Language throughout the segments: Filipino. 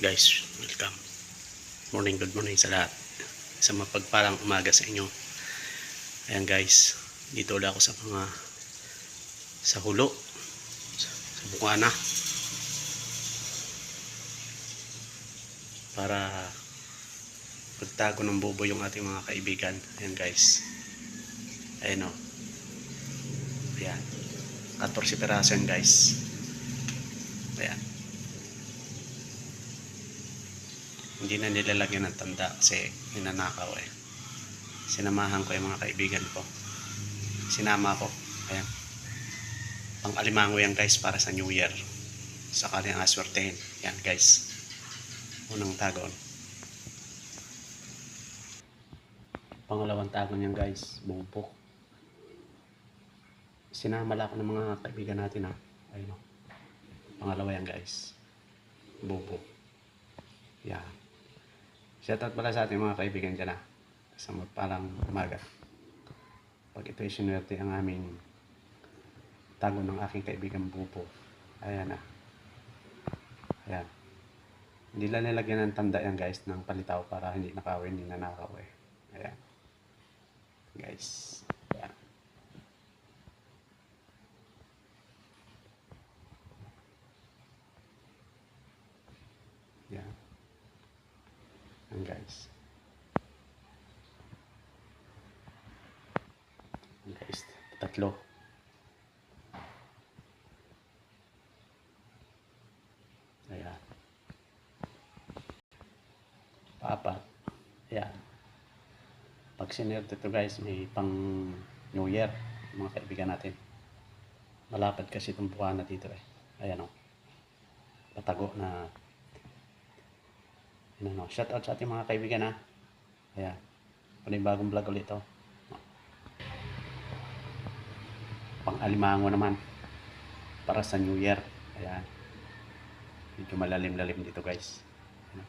Guys, welcome. Morning, good morning sa lahat. Sa mapagpalang umaga sa inyo. Ayan guys, dito ulit ako sa mga sa hulo. Sa, bukana. Para pagtago ng bobo yung ating mga kaibigan. Ayan guys. Ayan o. Ayan. 14 peraso guys. Ayan. Hindi na nilalagyan ng tanda kasi ninanakaw eh. Sinamahan ko yung mga kaibigan ko. Sinama ko. Ayan. Pang alimango yan guys para sa New Year. Sa kanyang aswertehin. Yan guys. Unang tagon. Pangalawang tagon yan guys. Bumupok. Sinama lang ako ng mga kaibigan natin ha. Ayun o. Pangalawa yan guys. Bubo. Yan. Shoutout pala sa ating mga kaibigan dyan ha. Sa magpalang umaga. Pag ito'y sinuwerte ang aming tago ng aking kaibigan Bubo. Ayan na. Ayan. Hindi lang nilagyan ng tanda yan guys ng palitaw para hindi nakaw, hindi nanakaw eh. Ayan. Guys. Guys. Guys. Tatlo. Ayan. Paapat. Ayan. Pag sinerte to guys, may pang New Year, mga kaibigan natin. Malapad kasi itong buwana dito eh. Ayan o. Patago na Ayan o. Shout out sa ating mga kaibigan ha. Ayan. Panibagong vlog ulit to. Pang alimango naman. Para sa New Year. Ayan. Medyo malalim-lalim dito guys. Ayan.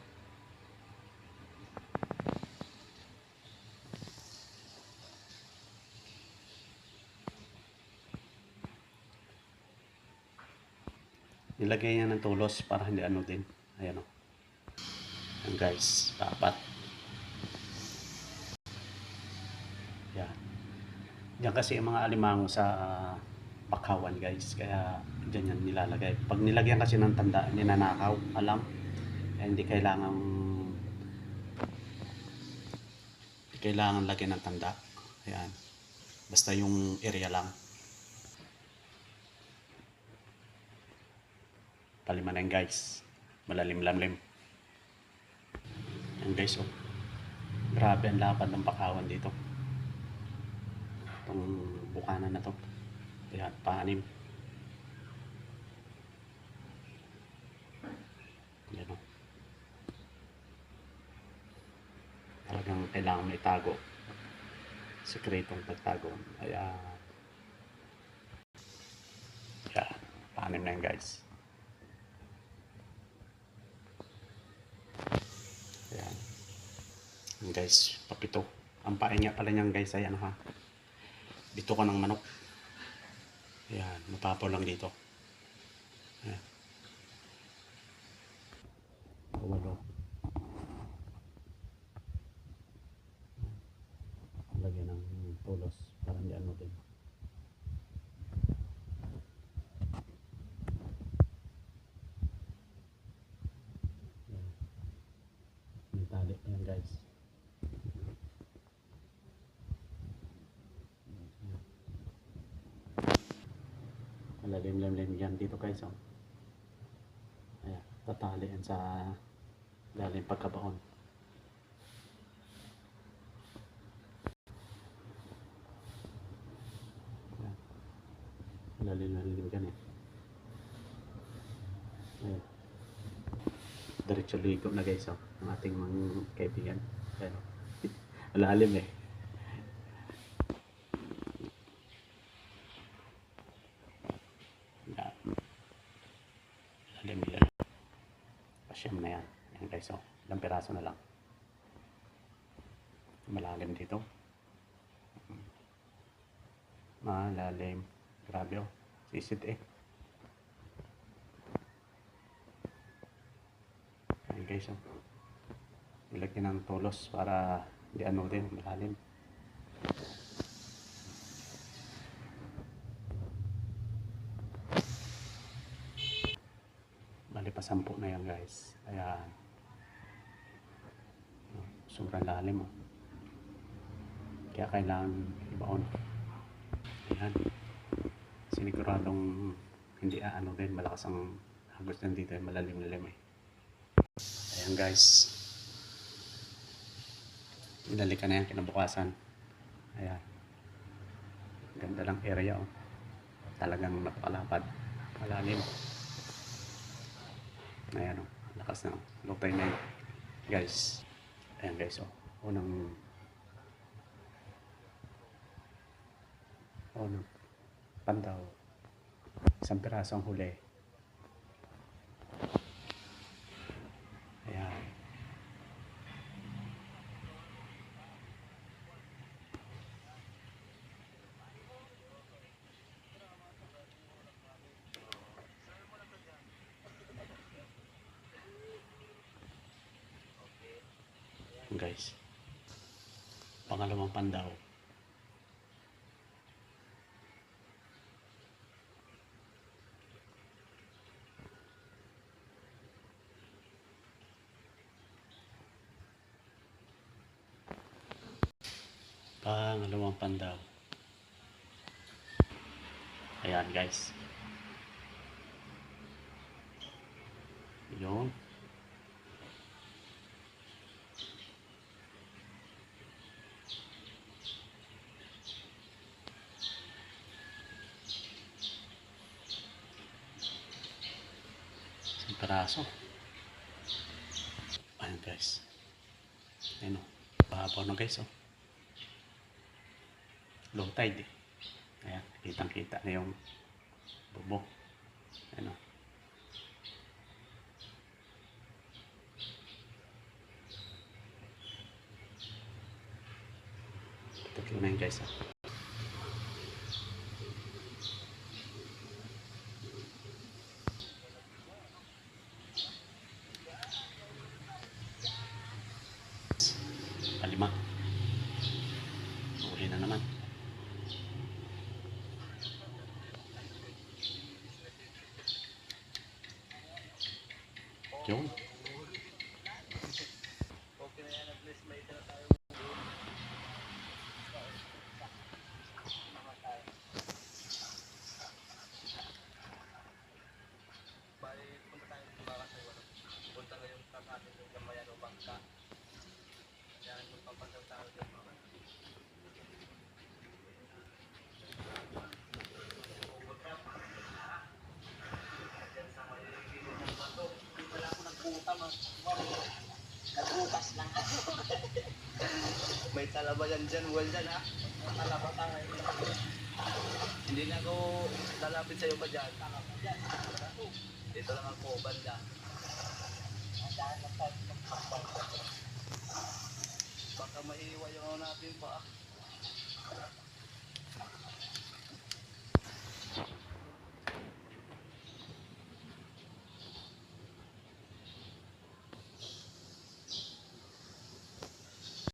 Nilagay niya ng tulos para hindi ano din. Ayan o. Ayan guys, apat. Yan. Yan kasi yung mga alimango sa ah, bakawan guys. Kaya dyan yan nilalagay. Pag nilagyan kasi ng tanda, ninanakaw, alam. Kaya hindi kailangan hindi kailangan lagyan ng tanda. Ayan. Basta yung area lang. Palima na yan guys. Malalim-lamlim. Yan guys oh. Grabe ang lapad ng bakawan dito. Itong bukanan na to. Ayan, paanim. Yan oh. Talagang kailangan may tago. Sekretong pagtago. Ayan. Yan, paanim na yan guys. Yan guys, papito. Ang pain niya pala niyan guys ay ano ha. Bito ka ng manok. Ayan, mapapaw lang dito. Ayan. Walo. Lagyan ng tulos para hindi ano din. Ayan. May tali pa yan guys. Malalim-lim yan dito guys. Oh. Ayan, tatali yan sa galing pagkabaon. Malalim-lim yan eh. Ayan. Diretso ligo na guys oh, ang ating mga kaibigan. Ayan. Malalim eh. Yan. Malalim yan. Pasyam na yan. Yan guys oh. Ilang piraso na lang. Malalim dito. Malalim. Grabe oh. Sisid eh. Ayan guys. Oh. Ilagyan ng tolos para di ano din, malalim. Bali pa sampu na yan guys. Ayan. Oh, Sobrang lalim oh. Kaya kailangan ibaon. Ayan. Siniguradong hindi aano din. Malakas ang hagos yan dito. eh, Malalim-lalim eh. Ayan guys. Inalikan na yan kinabukasan. Ayan. Ganda lang area oh. Talagang napakalapad. Malalim. Ayan oh. Lakas na oh. Low tide na yun. Guys. Ayan guys oh. Unang unang pandaw. Isang piraso ang huli. Ayan. Guys. Pangalawang pandaw. Pangalawang pandaw. Ayan guys. Yun. Isang peraso. Ayan guys. Ayan o. Pahabaw na guys o. Low tide eh. Ayan. Kitang kita na yung bubong. Ayan o. Tatlo na yun guys o. Palima. Uli na naman. Yun. Nagbukas lang ako. May talaba yan dyan, well dyan ha. Talaba tayo. Hindi na ako lalapit sa'yo pa dyan. Dito lang ako, banda. Baka maiiwa yung natin pa.